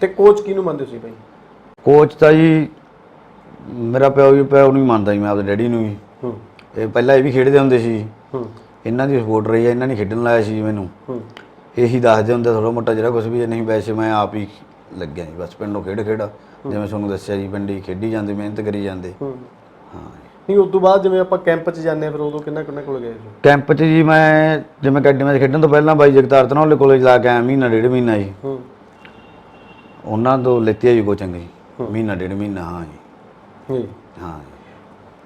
ਤੇ ਕੋਚ ਕਿਹਨੂੰ ਮੰਨਦੇ ਸੀ ਬਾਈ? ਕੋਚ ਤਾਂ ਜੀ ਮੇਰਾ ਪਿਓ ਵੀ ਪਿਓ ਨੂੰ ਹੀ ਮੰਨਦਾ ਜੀ ਮੈਂ ਆਪਦੇ ਡੈਡੀ ਨੂੰ ਵੀ। ਹੂੰ। ਇਹ ਪਹਿਲਾਂ ਇਹ ਵੀ ਖੇਡਦੇ ਹੁੰਦੇ ਸੀ। ਹੂੰ। ਇਹਨਾਂ ਦੀ ਸਪੋਰਟ ਰਹੀ ਹੈ ਇਹਨਾਂ ਨੇ ਖੇਡਣ ਲਾਇਆ ਸੀ ਜੀ ਮੈਨੂੰ। ਹੂੰ। ਇਹੀ ਦੱਸਦੇ ਹੁੰਦੇ ਥੋੜਾ ਮੋਟਾ ਜਿਹੜਾ ਕੁਝ ਵੀ ਨਹੀਂ ਵੈਸੇ ਮੈਂ ਆਪ ਹੀ ਲੱਗਿਆ ਜੀ ਬਸ ਪਿੰਡੋਂ ਖੇਡ ਖੇਡ ਜਿਵੇਂ ਤੁਹਾਨੂੰ ਦੱਸਿਆ ਜੀ ਪਿੰਡੀ ਖੇਡੀ ਜਾਂਦੇ ਮਿਹਨਤ ਕਰੀ ਜਾਂਦੇ। ਹੂੰ। ਹਾਂ ਨਹੀਂ ਉਸ ਤੋਂ ਬਾਅਦ ਜਿਵੇਂ ਆਪਾਂ ਕੈਂਪ 'ਚ ਜਾਂਦੇ ਫਿਰ ਉਦੋਂ ਕਿੰਨਾ ਕਿੰਨਾ ਕੋਲ ਗਏ ਸੀ? ਕੈਂਪ 'ਚ ਜੀ ਮੈਂ ਜਿਵੇਂ ਅਕੈਡਮੀ 'ਚ ਖੇਡਣ ਤੋਂ ਪਹਿਲਾਂ ਬਾਈ ਜਗਤਾਰ ਤਨੌਲੇ ਕੋਲੇਜ ਲਾ ਕੇ ਆਇਆ ਮਹੀਨਾ ਡੇਢ ਮਹੀਨਾ ਜੀ। ਹੂੰ। ਉਹਨਾਂ ਤੋਂ ਲੈਤੀ ਜੀ ਕੋਚਿੰਗ ਜੀ ਮਹੀਨਾ ਡੇਢ ਮਹੀਨਾ ਹਾਂ ਜੀ। ਜੀ। ਹਾਂ ਜੀ।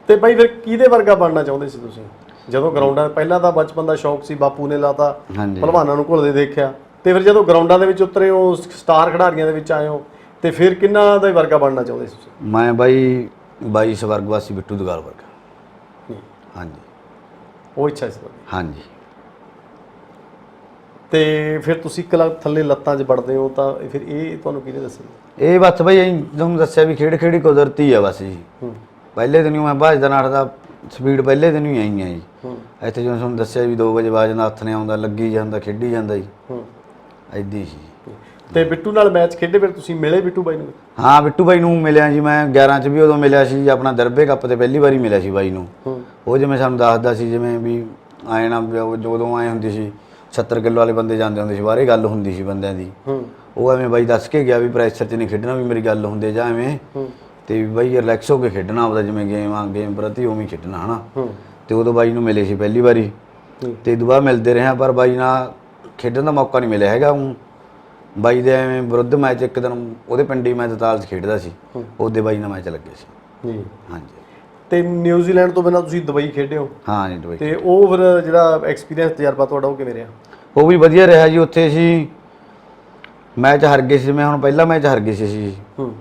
ਤੇ ਬਾਈ ਫਿਰ ਕਿਹਦੇ ਵਰਗਾ ਬਣਨਾ ਚਾਹੁੰਦੇ ਸੀ ਤੁਸੀਂ? ਜਦੋਂ ਗਰਾਊਂਡਾਂ ਪਹਿਲਾਂ ਤਾਂ ਬਚਪਨ ਦਾ ਸ਼ੌਕ ਸੀ ਬਾਪੂ ਨੇ ਲਾਤਾ ਹਾਂਜੀ ਭਲਵਾਨਾਂ ਨੂੰ ਘੁਲਦੇ ਦੇਖਿਆ। ਤੇ ਫਿਰ ਜਦੋਂ ਗਰਾਊਂਡਾਂ ਦੇ ਵਿੱਚ ਉਤਰੇ ਹੋ ਸਟਾਰ ਖਿਡਾਰੀਆਂ ਦੇ ਵਿੱਚ ਆਏ ਹੋ ਤੇ ਫਿਰ ਕਿੰਨਾ ਦਾ ਵਰਗਾ ਬਣਨਾ ਚਾਹੁੰਦੇ ਸੀ ਤੁਸੀਂ? ਮੈਂ ਬਾਈ ਬਾਈ ਸਵਰਗਵਾਸੀ ਬਿੱਟੂ ਦਗਾਲ ਵਰਗਾ। ਹੂੰ। ਹਾਂਜੀ ਉਹ ਇੱਛਾ ਸੀ ਤੁਹਾਡੀ? ਹਾਂਜੀ ਤੇ ਫਿਰ ਤੁਸੀਂ ਕਲਾ ਥੱਲੇ ਲੱਤਾਂ 'ਚ ਵੜਦੇ ਹੋ ਤਾਂ ਫਿਰ ਇਹ ਤੁਹਾਨੂੰ ਕਿਹਨੇ ਦੱਸਿਆ? ਇਹ ਬਸ ਬਈ ਅਸੀਂ ਤੁਹਾਨੂੰ ਦੱਸਿਆ ਵੀ ਖੇਡ ਖੇੜੀ ਕੁਦਰਤੀ ਆ ਬਸ ਜੀ। ਹੂੰ। ਪਹਿਲੇ ਦਿਨ ਹੀ ਮੈਂ ਭੱਜਦਾ ਨੱਠਦਾ ਸਪੀਡ ਪਹਿਲੇ ਦਿਨ ਹੀ ਆਈ ਆ ਜੀ। ਹੂੰ। ਇੱਥੇ ਜਿਵੇਂ ਤੁਹਾਨੂੰ ਦੱਸਿਆ ਵੀ 2 ਵਜੇ ਬਾਅਦ ਹੱਥ ਨੇ ਆਉਂਦਾ ਲੱਗੀ ਜਾਂਦਾ ਖੇਡੀ ਜਾਂਦਾ ਜੀ। ਹੂੰ। ਐਦੀ ਸੀ। ਤੇ ਬਿੱਟੂ ਨਾਲ ਮੈਚ ਖੇਡੇ ਫਿਰ ਤੁਸੀਂ ਮਿਲੇ ਬਿੱਟੂ ਬਾਈ ਨੂੰ? ਹਾਂ ਬਿੱਟੂ ਬਾਈ ਨੂੰ ਮਿਲਿਆ ਜੀ। ਮੈਂ 11 ਚ ਵੀ ਉਦੋਂ ਮਿਲਿਆ ਸੀ ਆਪਣਾ ਦਰਬੇ ਕੱਪ ਤੇ ਪਹਿਲੀ ਵਾਰੀ ਮਿਲਿਆ ਸੀ ਬਾਈ ਨੂੰ। ਹੂੰ। ਉਹ ਜਿਵੇਂ ਸਾਨੂੰ ਦੱਸਦਾ ਸੀ ਜਿਵੇਂ ਵੀ ਆਏ ਨਾ ਵੀ ਉਹ ਜਦੋਂ ਆਏ ਹੁੰਦੀ ਸੀ। 70 ਕਿਲੋ ਵਾਲੇ ਬੰਦੇ ਜਾਂਦੇ ਹੁੰਦੇ ਸੀ ਬਾਹਰੇ ਗੱਲ ਹੁੰਦੀ ਸੀ ਬੰਦਿਆਂ ਦੀ। ਹੂੰ। ਉਹ ਐਵੇਂ ਬਾਈ ਦੱਸ ਕੇ ਗਿਆ ਵੀ ਪ੍ਰੈਸ਼ਰ 'ਚ ਨਹੀਂ ਖੇਡਣਾ ਵੀ ਮੇਰੀ ਗੱਲ ਹੁੰਦੀ ਹੈ ਜਾਂ ਐਵੇਂ। ਹੂੰ। ਤੇ ਵੀ ਬਾਈ ਰਿਲੈਕਸ ਹੋ ਕੇ ਖੇਡਣਾ ਆਪਦਾ ਜਿਵੇਂ ਗੇਮ ਆ ਗੇਮ ਪ੍ਰਤੀ ਉਵੇਂ ਹੀ ਖੇਡਣਾ ਹਨਾ। ਹੂੰ। ਤੇ ਉਦੋਂ ਬਾਈ ਨੂੰ ਮਿਲੇ ਸੀ ਪਹਿਲੀ ਵਾਰੀ। ਹੂੰ। ਤੇ ਦੁਬਾਰਾ ਮਿਲਦੇ ਰਹੇ ਹਾਂ, ਪਰ ਬਾਈ ਨਾਲ ਖੇਡਣ ਦਾ ਮੌਕਾ ਨਹੀਂ ਮਿਲਿਆ ਹੈਗਾ ਊਂ ਬਾਈ ਦੇ ਐਵੇਂ ਵਿਰੁੱਧ ਮੈਚ ਇੱਕ ਦਿਨ ਉਹਦੇ ਪਿੰਡੀ ਮੈਂ ਦਤਾਲ 'ਚ ਖੇਡਦਾ ਸੀ। ਉਹਦੇ ਬਾਈ ਨਾਲ ਮੈਚ ਲੱਗੇ ਸੀ। ਜੀ। ਹਾਂਜੀ। ਤੇ ਨਿਊਜ਼ੀਲੈਂਡ ਤੋਂ ਬਿਨਾਂ ਤੁਸੀਂ ਦੁਬਈ ਖੇਡੇ ਹੋ। ਹਾਂ ਜੀ ਦੁਬਈ ਤੇ ਉਹ ਫਿਰ ਜਿਹੜਾ ਐਕਸਪੀਰੀਅੰਸ ਤਜਰਬਾ ਤੁਹਾਡਾ ਉਹ ਕਿਵੇਂ ਰਿਹਾ? ਉਹ ਵੀ ਵਧੀਆ ਰਿਹਾ ਜੀ ਉੱਥੇ ਸੀ ਮੈਚ ਹਾਰ ਗਏ ਸੀ ਮੈਂ ਹੁਣ ਪਹਿਲਾ ਮੈਚ ਹਾਰ ਗਏ ਸੀ ਅਸੀਂ। ਹੂੰ।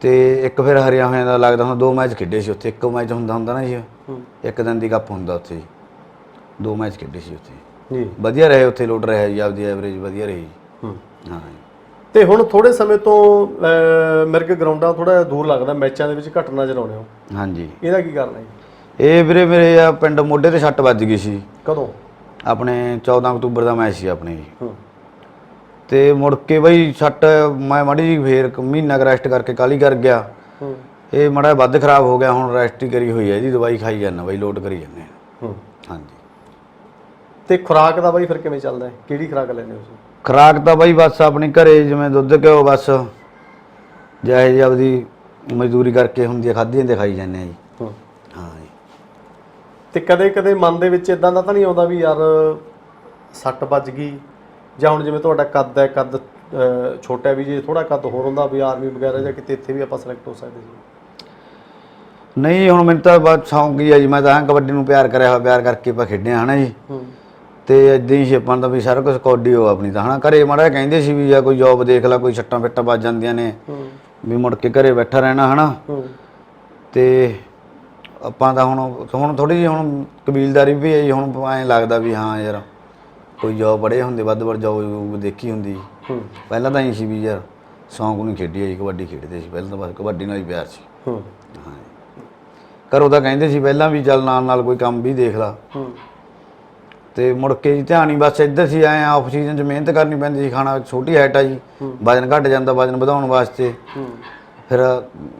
ਤੇ ਇੱਕ ਫਿਰ ਹਰਿਆ ਹੋਇਆਂ ਦਾ ਲੱਗਦਾ ਹੁਣ ਦੋ ਮੈਚ ਖੇਡੇ ਸੀ ਉੱਥੇ। ਇੱਕੋ ਮੈਚ ਹੁੰਦਾ ਹੁੰਦਾ ਨਾ ਜੀ। ਇੱਕ ਦਿਨ ਦੀ ਕੱਪ ਹੁੰਦਾ ਉੱਥੇ। ਦੋ ਮੈਚ ਖੇਡੇ ਸੀ ਉੱਥੇ। ਜੀ। ਵਧੀਆ ਰਹੇ ਉੱਥੇ ਲੋਟ ਰਿਹਾ ਜੀ ਆਪਦੀ ਐਵਰੇਜ ਵਧੀਆ ਰਹੀ। ਹੂੰ। ਹਾਂ ਜੀ। ਤੇ ਹੁਣ ਥੋੜੇ ਸਮੇਂ ਤੋਂ ਮਿਰਗ ਗਰਾਊਂਡਾਂ ਥੋੜਾ ਦੂਰ ਲੱਗਦਾ ਮੈਚਾਂ ਦੇ ਵਿੱਚ ਘੱਟ ਨਜ਼ਰ ਆਉਣੇ ਹੋ। ਹਾਂਜੀ। ਇਹਦਾ ਕੀ ਕਾਰਨ ਹੈ? ਇਹ ਵੀਰੇ ਮੇਰੇ ਆ ਪਿੰਡ ਮੋਢੇ ਤੇ ਛੱਟ ਵੱਜ ਗਈ ਸੀ। ਕਦੋਂ? ਆਪਣੇ 14 ਅਕਤੂਬਰ ਦਾ ਮੈਚ ਸੀ ਆਪਣੇ। ਜੀ ਤੇ ਮੁੜ ਕੇ ਬਈ ਛੱਟ ਮੈਂ ਮਾੜੀ ਜੀ ਫੇਰ ਇੱਕ ਮਹੀਨਾ ਰੈਸਟ ਕਰਕੇ ਕਾਲੀ ਕਰ ਗਿਆ। ਇਹ ਮਾੜਾ ਵੱਧ ਖਰਾਬ ਹੋ ਗਿਆ ਹੁਣ ਰੈਸਟ ਹੀ ਕਰੀ ਹੋਈ ਹੈ ਜੀ ਦਵਾਈ ਖਾਈ ਜਾਂਦਾ ਬਈ ਲੋਡ ਕਰੀ ਜਾਂਦੇ ਹਾਂ। ਹੂੰ। ਹਾਂਜੀ। ਤੇ ਖੁਰਾਕ ਦਾ ਬਾਈ ਫਿਰ ਕਿਵੇਂ ਚੱਲਦਾ ਹੈ? ਕਿਹੜੀ ਖੁਰਾਕ ਲੈਂਦੇ ਹੋ ਤੁਸੀਂ? ਖਰਾਕ ਤਾਂ ਬਈ ਬਸ ਆਪਣੀ ਘਰੇ ਜਿਵੇਂ ਦੁੱਧ ਘਿਓ ਬਸ। ਜਿਹੇ ਜਿਹੀ ਆਪਦੀ ਮਜ਼ਦੂਰੀ ਕਰਕੇ ਹੁੰਦੀ ਹੈ ਖਾਧੀ ਜਾਂਦੇ ਖਾਈ ਜਾਂਦੇ ਆ ਜੀ। ਹੂੰ। ਹਾਂ ਜੀ। ਤੇ ਕਦੇ ਕਦੇ ਮਨ ਦੇ ਵਿੱਚ ਇਦਾਂ ਦਾ ਤਾਂ ਨਹੀਂ ਆਉਂਦਾ ਵੀ ਯਾਰ ਸੱਟ ਵੱਜ ਗਈ ਜਾਂ ਹੁਣ ਜਿਵੇਂ ਤੁਹਾਡਾ ਕੱਦ ਹੈ ਕੱਦ ਅਹ, ਛੋਟਾ ਹੈ ਵੀ ਜੇ ਥੋੜਾ ਕੱਦ ਹੋਰ ਹੁੰਦਾ ਵੀ ਆਰਮੀ ਵਗੈਰਾ ਜਾਂ ਕਿਤੇ ਇੱਥੇ ਵੀ ਆਪਾਂ ਸਿਲੈਕਟ ਹੋ ਸਕਦੇ ਸੀ। ਨਹੀਂ ਹੁਣ ਮੈਨੂੰ ਤਾਂ ਬਸ ਸ਼ੌਂਕ ਹੀ ਹੈ ਜੀ ਮੈਂ ਤਾਂ ਐਂ ਕਬੱਡੀ ਨੂੰ ਪਿਆਰ ਕਰਿਆ ਹੋਇਆ ਪਿਆਰ ਕਰਕੇ ਆਪਾਂ ਖੇਡੇ ਹਾਂ ਹਨਾ ਜੀ। ਹੂੰ। ਤੇ ਇਦਾਂ ਹੀ ਛੇਪਾਂ ਦਾ ਵੀ ਸਾਰਾ ਕੁਝ ਕੌਡੀ ਹੋ ਆਪਣੀ ਤਾਂ ਹਨਾ? ਘਰੇ ਮਾੜਾ ਕਹਿੰਦੇ ਸੀ ਵੀ ਜਾਂ ਕੋਈ ਜੌਬ ਦੇਖ ਲੈ ਕੋਈ ਛੱਟਾਂ ਫਿੱਟਾਂ ਵੱਜ ਜਾਂਦੀਆਂ ਨੇ। ਹੂੰ। ਵੀ ਮੁੜ ਕੇ ਘਰੇ ਬੈਠਾ ਰਹਿਣਾ ਹਨਾ? ਹੂੰ। ਤੇ ਆਪਾਂ ਤਾਂ ਹੁਣ ਹੁਣ ਥੋੜੀ ਜਿਹੀ ਹੁਣ ਕਬੀਲਦਾਰੀ ਵੀ ਹੈ ਜੀ ਹੁਣ ਐਂ ਲੱਗਦਾ ਵੀ ਹਾਂ ਯਾਰ ਕੋਈ ਜੌਬ ਬੜੇ ਹੁੰਦੇ ਵੱਧ ਵੱਧ ਜੌਬ ਦੇਖੀ ਹੁੰਦੀ। ਹੂੰ। ਪਹਿਲਾਂ ਤਾਂ ਐਂ ਸੀ ਵੀ ਯਾਰ ਸ਼ੌਂਕ ਨੂੰ ਖੇਡੀ ਹੈ ਜੀ ਕਬੱਡੀ ਖੇਡਦੇ ਸੀ ਪਹਿਲਾਂ ਤਾਂ ਬਸ ਕਬੱਡੀ ਨਾਲ ਹੀ ਪਿਆਰ ਸੀ। ਹੂੰ। ਹਾਂ ਘਰੋਂ ਤਾਂ ਕਹਿੰਦੇ ਸੀ ਪਹਿਲਾਂ ਵੀ ਚੱਲ ਨਾਲ ਨਾਲ ਕੋਈ ਕੰਮ ਵੀ ਦੇਖ ਲਾ। ਹੂੰ। ਤੇ ਮੁੜ ਕੇ ਜੀ ਧਿਆਨ ਹੀ ਬਸ ਇੱਧਰ ਸੀ ਆਏ ਆਫ ਸੀਜ਼ਨ 'ਚ ਮਿਹਨਤ ਕਰਨੀ ਪੈਂਦੀ ਸੀ ਖਾਣਾ ਛੋਟੀ ਹਾਈਟ ਆ ਜੀ ਵਜਨ ਘਟ ਜਾਂਦਾ ਵਜਨ ਵਧਾਉਣ ਵਾਸਤੇ। ਫਿਰ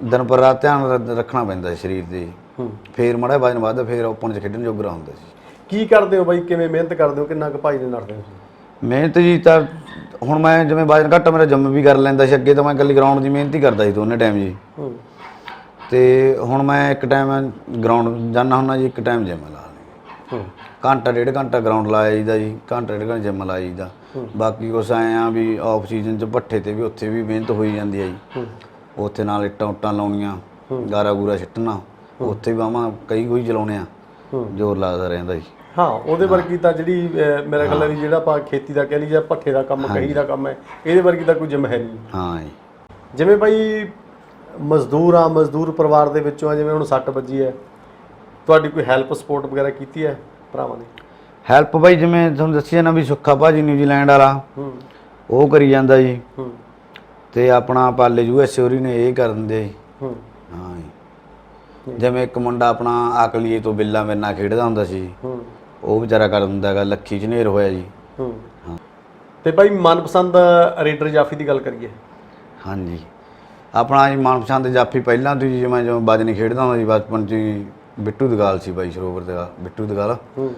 ਦਿਨ ਪਰ ਰਾਤ ਧਿਆਨ ਰੱਖਣਾ ਪੈਂਦਾ ਸੀ ਸਰੀਰ ਹੂੰ। ਫੇਰ ਮੜਾ ਵਜਨ ਵੱਧਦਾ ਫੇਰ ਓਪਨ 'ਚ ਖੇਡਣ ਜੋਗਰਾ ਹੁੰਦਾ ਸੀ। ਕੀ ਕਰਦੇ ਹੋ ਬਾਈ? ਕਿਵੇਂ ਮਿਹਨਤ ਕਰਦੇ ਹੋ? ਕਿੰਨਾ ਕੁ ਭਾਈ ਨੇ ਨੜਦੇ ਹੋ? ਮਿਹਨਤ ਜੀ ਤਾਂ ਹੁਣ ਮੈਂ ਜਿਵੇਂ ਵਜਨ ਘੱਟ ਮੇਰਾ ਜਿੰਮ ਵੀ ਕਰ ਲੈਂਦਾ ਸੀ ਅੱਗੇ ਤਾਂ ਮੈਂ ਇਕੱਲੀ ਗਰਾਊਂਡ ਦੀ ਮਿਹਨਤ ਹੀ ਕਰਦਾ ਸੀ ਦੋਨੇ ਟਾਈਮ ਜੀ। ਤੇ ਹੁਣ ਮੈਂ ਇੱਕ ਟਾਈਮ ਗਰਾਊਂਡ ਜਾਣਾ ਹੁੰਦਾ ਜੀ ਇੱਕ ਟਾਈਮ ਜਿੰਮ ਲਾ ਘੰਟਾ ਡੇਢ ਘੰਟਾ ਗਰਾਊਂਡ ਲਾਇਆ ਜੀਦਾ ਜੀ ਘੰਟਾ ਡੇਢ ਘੰਟਾ ਜਿੰਮ ਲਾਇਆ ਜੀਦਾ ਬਾਕੀ ਕੁਛ ਐਂ ਆ ਵੀ ਆਫ ਸੀਜ਼ਨ 'ਚ ਭੱਠੇ ਤੇ ਵੀ ਉੱਥੇ ਵੀ ਮਿਹਨਤ ਹੋਈ ਜਾਂਦੀ ਹੈ ਜੀ। ਉੱਥੇ ਨਾਲ ਇੱਟਾਂ ਉੱਟਾਂ ਲਾਉਣੀਆਂ ਗਾਰਾ ਗੂਰਾ ਸਿੱਟਣਾ। ਉੱਥੇ ਵੀ ਬਾਹਾਂ ਕਈ ਕੋਈ ਚਲਾਉਣੇ ਆ। ਜ਼ੋਰ ਲੱਗਦਾ ਰਹਿੰਦਾ ਜੀ। ਹਾਂ ਉਹਦੇ ਵਰਗੀ ਤਾਂ ਜਿਹੜੀ ਮੇਰਾ ਖਿਆਲ ਹੈ ਵੀ ਜਿਹੜਾ ਆਪਾਂ ਖੇਤੀ ਦਾ ਕਹਿ ਲਈ ਜਾਂ ਪੱਠੇ ਦਾ ਕੰਮ ਕਹੀ ਦਾ ਕੰਮ ਹੈ ਇਹਦੇ ਵਰਗੀ ਤਾਂ ਕੋਈ ਜਿੰਮ ਹੈ ਨਹੀਂ। ਹਾਂ ਜੀ। ਜਿਵੇਂ ਬਾਈ ਮਜ਼ਦੂਰ ਆ ਮਜ਼ਦੂਰ ਪਰਿਵਾਰ ਦੇ ਵਿੱਚੋਂ ਆ ਜਿਵੇਂ ਹੁਣ ਸੱਟ ਵੱਜੀ ਹੈ। ਤੁਹਾਡੀ ਕੋਈ ਹੈਲਪ ਸਪੋਰਟ ਵਗੈਰਾ ਕੀਤੀ ਹੈ ਭਰਾਵਾਂ ਨੇ? ਹੈਲਪ ਬਾਈ ਜਿਵੇਂ ਤੁਹਾਨੂੰ ਦੱਸਿਆ ਨਾ ਵੀ ਸੁੱਖਾ ਭਾਜੀ ਨਿਊਜ਼ੀਲੈਂਡ ਵਾਲਾ ਹੂੰ। ਉਹ ਕਰੀ ਜਾਂਦਾ ਜੀ। ਹੂੰ। ਤੇ ਆਪਣਾ ਪਾਲੇ ਯੂਐਸਏ ਹੋਰੀ ਨੇ ਇਹ ਕਰ ਦਿੰਦੇ ਜੀ ਹੂੰ। ਹਾਂ ਜੀ। ਜਿਵੇਂ ਇੱਕ ਮੁੰਡਾ ਆਪਣਾ ਆਕਲੀਏ ਤੋਂ ਬਿੱਲਾ ਮੇਰੇ ਨਾਲ ਖੇਡਦਾ ਹੁੰਦਾ ਸੀ। ਹੂੰ। ਉਹ ਵਿਚਾਰਾ ਕਰ ਦਿੰਦਾ ਹੈਗਾ ਲੱਖੀ ਝਨੇਰ ਹੋਇਆ ਜੀ। ਹੂੰ। ਹਾਂ। ਤੇ ਬਾਈ ਮਨਪਸੰਦ ਰੇਡਰ ਜਾਫੀ ਦੀ ਗੱਲ ਕਰੀਏ। ਹਾਂਜੀ। ਆਪਣਾ ਜੀ ਮਨਪਸੰਦ ਜਾਫੀ ਪਹਿਲਾਂ ਤੋਂ ਜੀ ਜਿਵੇਂ ਜਿਵੇਂ ਬਾਜਨੀ ਖੇਡਦਾ ਹੁੰਦਾ ਸੀ ਬਚਪਨ ਚ ਬਿੱਟੂ ਦਗਾਲ ਸੀ ਬਾਈ ਸਰੋਵਰ ਦਾ ਬਿੱਟੂ ਦਗਾਲ। ਹੂੰ।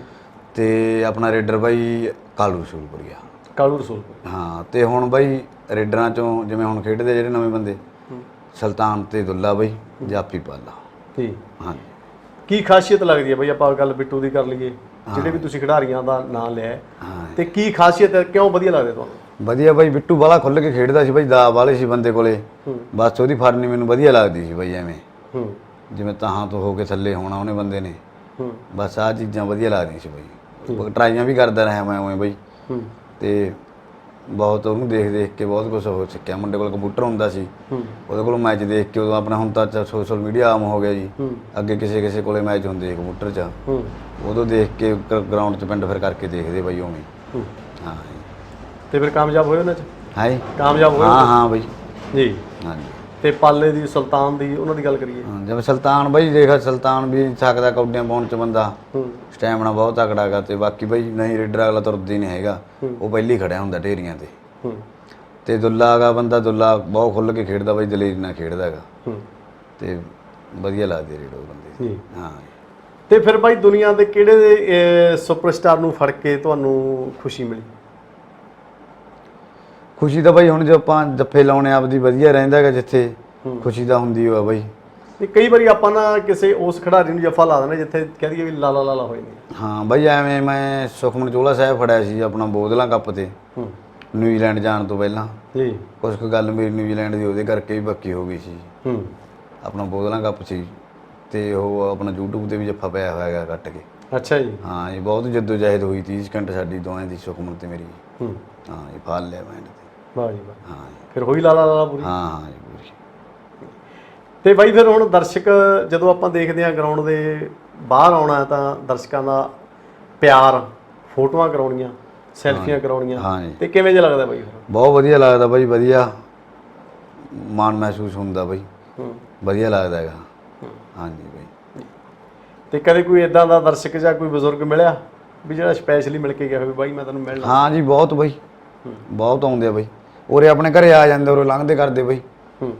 ਤੇ ਆਪਣਾ ਰੇਡਰ ਬਾਈ ਕਾਲੂ ਰਸੂਲਪੁਰੀਆ ਕਾਲੂ ਰਸੂਲ ਹਾਂ ਤੇ ਹੁਣ ਬਾਈ ਰੇਡਰਾਂ ਚੋਂ ਜਿਵੇਂ ਹੁਣ ਖੇਡਦੇ ਜਿਹੜੇ ਨਵੇਂ ਬੰਦੇ ਹੂੰ। ਸੁਲਤਾਨ ਤੇ ਦੁੱਲਾ ਬਾਈ ਜਾਫੀ ਪਾਲਾ। ਜੀ ਹਾਂਜੀ। ਕੀ ਖਾਸੀਅਤ ਲੱਗਦੀ ਹੈ ਬਈ ਆਪਾਂ ਗੱਲ ਬਿੱਟੂ ਦੀ ਕਰ ਲਈਏ? ਜਿਹੜੇ ਵੀ ਤੁਸੀਂ ਖਿਡਾਰੀਆਂ ਦਾ ਨਾਮ ਲਿਆ ਹੈ, ਹਾਂ। ਤੇ ਕੀ ਖਾਸੀਅਤ ਹੈ ਕਿਉਂ ਵਧੀਆ ਲੱਗਦੇ ਤੁਹਾਨੂੰ? ਵਧੀਆ ਬਾਈ ਬਿੱਟੂ ਬਾਲਾ ਖੁੱਲ ਕੇ ਖੇਡਦਾ ਸੀ ਬਾਈ ਦਾ ਵਾਲੇ ਸੀ ਬੰਦੇ ਕੋਲੇ। ਹੂੰ। ਬਸ ਉਹਦੀ ਫਰਨੀ ਮੈਨੂੰ ਵਧੀਆ ਲੱਗਦੀ ਸੀ ਬਾਈ ਐਵੇਂ। ਹੂੰ। ਜਿਵੇਂ ਤਾਹਾਂ ਤੋਂ ਹੋ ਕੇ ਥੱਲੇ ਹੋਣਾ ਉਹਨੇ ਬੰਦੇ ਨੇ। ਹੂੰ। ਬਸ ਆਹ ਚੀਜ਼ਾਂ ਵਧੀਆ ਲੱਗਦੀਆਂ ਸੀ ਬਾਈ। ਟਰਾਈਆਂ ਵੀ ਕਰਦਾ ਰਿਹਾ ਮੈਂ ਉਵੇਂ ਬਾਈ। ਹੂੰ। ਤੇ ਬਹੁਤ ਉਹਨੂੰ ਦੇਖ ਦੇਖ ਕੇ ਬਹੁਤ ਕੁਝ ਹੋ ਸਿੱਖਿਆ। ਮੁੰਡੇ ਕੋਲ ਕੰਪਿਊਟਰ ਹੁੰਦਾ ਸੀ। ਉਹਦੇ ਕੋਲ ਮੈਚ ਦੇਖ ਕੇ ਉਦੋਂ ਆਪਣਾ ਹੁਣ ਤਾਂ ਸੋਸ਼ਲ ਮੀਡੀਆ ਆਮ ਹੋ ਗਿਆ ਜੀ। ਅੱਗੇ ਕਿਸੇ ਕਿਸੇ ਕੋਲੇ ਮੈਚ ਹੁੰਦੇ ਕੰਪਿਊਟਰ 'ਚ। ਉਦੋਂ ਦੇਖ ਕੇ ਗਰਾਊਂਡ 'ਚ ਪਿੰਡ ਫਿਰ ਕਰਕੇ ਦੇਖਦੇ ਬਾਈ ਉਵੇਂ। ਹੂੰ। ਤੇ ਫਿਰ ਕਾਮਯਾਬ ਹੋਏ ਉਹਨਾਂ ਚ? ਹਾਂ ਕਾਮਯਾਬ ਹੋਏ ਹਾਂ ਹਾਂ ਬਾਈ। ਜੀ। ਹਾਂਜੀ। ਤੇ ਪਾਲੇ ਦੀ ਸੁਲਤਾਨ ਦੀ ਉਹਨਾਂ ਦੀ ਗੱਲ ਕਰੀਏ। ਹਾਂ, ਜਿਵੇਂ ਸੁਲਤਾਨ ਬਾਈ ਦੇਖ ਸੁਲਤਾਨ ਵੀ ਸਕਦਾ ਕੌਡੀਆਂ ਪਾਉਣ 'ਚ ਬੰਦਾ। ਹੂੰ। ਸਟੈਮਿਨਾ ਬਹੁਤ ਤਕੜਾ ਹੈਗਾ ਤੇ ਬਾਕੀ ਬਾਈ ਨਹੀਂ ਰੇਡਰ ਅਗਲਾ ਤੁਰਦਾ ਨਹੀਂ ਹੈਗਾ। ਉਹ ਪਹਿਲੀ ਖੜਿਆ ਹੁੰਦਾ ਢੇਰੀਆਂ ਤੇ। ਹੂੰ। ਤੇ ਦੁੱਲਾ ਹੈਗਾ ਬੰਦਾ ਦੁੱਲਾ ਬਹੁਤ ਖੁੱਲ ਕੇ ਖੇਡਦਾ ਬਾਈ ਦਲੇਰ ਨਾਲ ਖੇਡਦਾ ਹੈਗਾ। ਹੂੰ। ਤੇ ਵਧੀਆ ਲੱਗਦੇ ਰੇਡ ਉਹ ਬੰਦੇ ਜੀ। ਹਾਂ। ਤੇ ਫਿਰ ਬਾਈ ਦੁਨੀਆ ਦੇ ਕਿਹੜੇ ਸੁਪਰਸਟਾਰ ਨੂੰ ਫੜ ਕੇ ਤੁਹਾਨੂੰ ਖੁਸ਼ੀ ਮਿਲੀ? ਖੁਸ਼ੀ ਤਾਂ ਬਾਈ ਹੁਣ ਜੇ ਆਪਾਂ ਜੱਫੇ ਲਾਉਣੇ ਆਪਦੀ ਵਧੀਆ ਰਹਿੰਦਾ ਹੈਗਾ ਜਿੱਥੇ ਖੁਸ਼ੀ ਤਾਂ ਹੁੰਦੀ ਹੋਆ ਬਾਈ। ਤੇ ਕਈ ਵਾਰੀ ਆਪਾਂ ਨਾ ਕਿਸੇ ਉਸ ਖਿਡਾਰੀ ਨੂੰ ਜੱਫਾ ਲਾ ਦਿੰਦੇ ਜਿੱਥੇ ਕਹਿ ਦਈਏ ਵੀ ਲਾਲਾ ਲਾਲਾ ਹੋਏ ਨੇ। ਹਾਂ ਬਾਈ ਐਵੇਂ ਮੈਂ ਸੁਖਮਨ ਚੋਲਾ ਸਾਹਿਬ ਫੜਿਆ ਸੀ ਆਪਣਾ ਬੋਦਲਾ ਕੱਪ ਤੇ। ਨਿਊਜ਼ੀਲੈਂਡ ਜਾਣ ਤੋਂ ਪਹਿਲਾਂ। ਜੀ। ਕੁਝ ਕੁ ਗੱਲ ਮੇਰੀ ਨਿਊਜ਼ੀਲੈਂਡ ਦੀ ਉਹਦੇ ਕਰਕੇ ਵੀ ਬੱਕੀ ਹੋ ਗਈ ਸੀ। ਹੂੰ। ਆਪਣਾ ਬੋਦਲਾ ਕੱਪ ਸੀ ਤੇ ਉਹ ਆਪਣਾ YouTube ਤੇ ਵੀ ਜੱਫਾ ਪਿਆ ਹੋਇਆ ਹੈਗਾ ਕੱਟ ਕੇ। ਅੱਛਾ ਜੀ। ਹਾਂ ਇਹ ਬਹੁਤ ਜਦੋਜਹਿਦ ਹੋਈ 30 ਸਕਿੰਟ ਸਾਡੀ ਦੋਵਾਂ ਦੀ ਸੁਖਮਨ ਤੇ ਮੇਰੀ। ਹੂੰ। ਹਾਂ ਇਹ ਫਾਲ ਲਿਆ ਮੈਂ। ਵਾਹ ਜੀ ਵਾਹ ਹਾਂ ਜੀ। ਫਿਰ ਹੋਈ ਲਾਲਾ ਲਾਲਾ ਪੂਰੀ? ਹਾਂ ਹਾਂ ਜੀ ਪੂਰੀ। ਤੇ ਬਾਈ ਫਿਰ ਹੁਣ ਦਰਸ਼ਕ ਜਦੋਂ ਆਪਾਂ ਦੇਖਦੇ ਹਾਂ ਗਰਾਊਂਡ ਦੇ ਬਾਹਰ ਆਉਣਾ ਤਾਂ ਦਰਸ਼ਕਾਂ ਦਾ ਪਿਆਰ ਫੋਟੋਆਂ ਕਰਾਉਣੀਆਂ ਸੈਲਫੀਆਂ ਕਰਾਉਣੀਆਂ। ਹਾਂ ਜੀ। ਤੇ ਕਿਵੇਂ ਜਿਹਾ ਲੱਗਦਾ ਬਾਈ ਫਿਰ? ਬਹੁਤ ਵਧੀਆ ਲੱਗਦਾ ਬਾਈ ਵਧੀਆ ਮਾਣ ਮਹਿਸੂਸ ਹੁੰਦਾ ਬਾਈ। ਹੂੰ। ਵਧੀਆ ਲੱਗਦਾ ਹੈਗਾ। ਹਾਂਜੀ ਬਾਈ। ਤੇ ਕਦੇ ਕੋਈ ਇਦਾਂ ਦਾ ਦਰਸ਼ਕ ਜਾਂ ਕੋਈ ਬਜ਼ੁਰਗ ਮਿਲਿਆ? ਵੀ ਜਿਹੜਾ ਸਪੈਸ਼ਲੀ ਮਿਲ ਕੇ ਗਿਆ ਹੋਵੇ ਬਾਈ ਮੈਂ ਤੈਨੂੰ ਮਿਲਣਾ। ਹਾਂ ਜੀ ਬਹੁਤ ਬਾਈ। ਬਹੁਤ ਆਉਂਦੇ ਆ ਬਾਈ। ਉਰੇ ਆਪਣੇ ਘਰੇ ਆ ਜਾਂਦੇ ਉਰੇ ਲੰਘਦੇ ਕਰਦੇ ਬਾਈ। ਹੂੰ।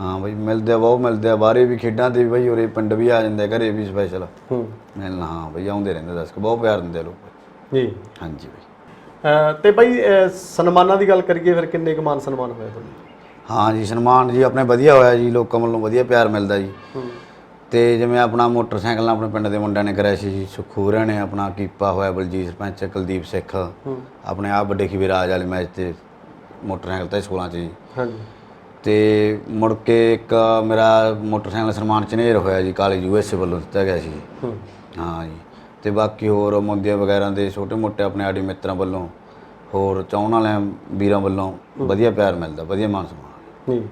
ਹਾਂ ਬਾਈ ਮਿਲਦੇ ਆ ਬਹੁਤ ਮਿਲਦੇ ਆ ਬਾਹਰੇ ਵੀ ਖੇਡਾਂ ਤੇ ਵੀ ਬਾਈ ਉਰੇ ਪਿੰਡ ਵੀ ਆ ਜਾਂਦੇ ਆ ਘਰੇ ਵੀ ਸਪੈਸ਼ਲ ਹੂੰ। ਮਿਲਣ ਹਾਂ ਬਾਈ ਆਉਂਦੇ ਰਹਿੰਦੇ ਦਰਸ਼ਕ ਬਹੁਤ ਪਿਆਰ ਦਿੰਦੇ ਆ ਲੋਕ। ਜੀ। ਹਾਂਜੀ ਬਾਈ। ਅਹ ਤੇ ਬਾਈ ਅਹ ਸਨਮਾਨਾਂ ਦੀ ਗੱਲ ਕਰੀਏ ਫਿਰ ਕਿੰਨੇ ਕੁ ਮਾਨ ਸਨਮਾਨ ਹੋਏ ਤੁਹਾਨੂੰ ਹਾਂ ਜੀ ਸਨਮਾਨ ਜੀ ਆਪਣੇ ਵਧੀਆ ਹੋਇਆ ਜੀ ਲੋਕਾਂ ਵੱਲੋਂ ਵਧੀਆ ਪਿਆਰ ਮਿਲਦਾ ਜੀ। ਹੂੰ। ਤੇ ਜਿਵੇਂ ਆਪਣਾ ਮੋਟਰਸਾਈਕਲ ਨਾਲ ਆਪਣੇ ਪਿੰਡ ਦੇ ਮੁੰਡਿਆਂ ਨੇ ਕਰਿਆ ਸੀ ਜੀ ਸੁਖੂਰਿਆਂ ਨੇ ਆਪਣਾ ਕੀਪਾ ਹੋਇਆ ਬਲਜੀਤ ਸਰਪੰਚ ਕੁਲਦੀਪ ਸਿੱਖ। ਹੂੰ। ਆਪਣੇ ਆਪ ਵੱਡੇ ਖੀਵੇ ਰਾਜ ਵਾਲੇ ਮੈਚ ਤੇ ਮੋਟਰਸਾਈਕਲ ਤੇ 16 ਚ ਜੀ। ਹਾਂਜੀ। ਤੇ ਮੁੜ ਕੇ ਇੱਕ ਮੇਰਾ ਮੋਟਰਸਾਈਕਲ ਸਨਮਾਨ ਚਨੇਰ ਹੋਇਆ ਜੀ ਕਾਲਜ ਯੂਐਸਏ ਵੱਲੋਂ ਦਿੱਤਾ ਗਿਆ ਸੀ। ਹੂੰ। ਹਾਂ ਜੀ। ਤੇ ਬਾਕੀ ਹੋਰ ਮੁੰਦਿਆਂ ਵਗੈਰਾ ਦੇ ਛੋਟੇ ਮੋਟੇ ਆਪਣੇ ਆੜੀ ਮਿੱਤਰਾਂ ਵੱਲੋਂ ਹੋਰ ਚਾਹਣ ਵਾਲਿਆਂ ਵੀਰਾਂ ਵੱਲੋਂ ਵਧੀਆ ਪਿਆਰ ਮਿਲਦਾ ਵਧੀਆ ਮਾਨ ਸਨਮਾਨ। ਜੀ।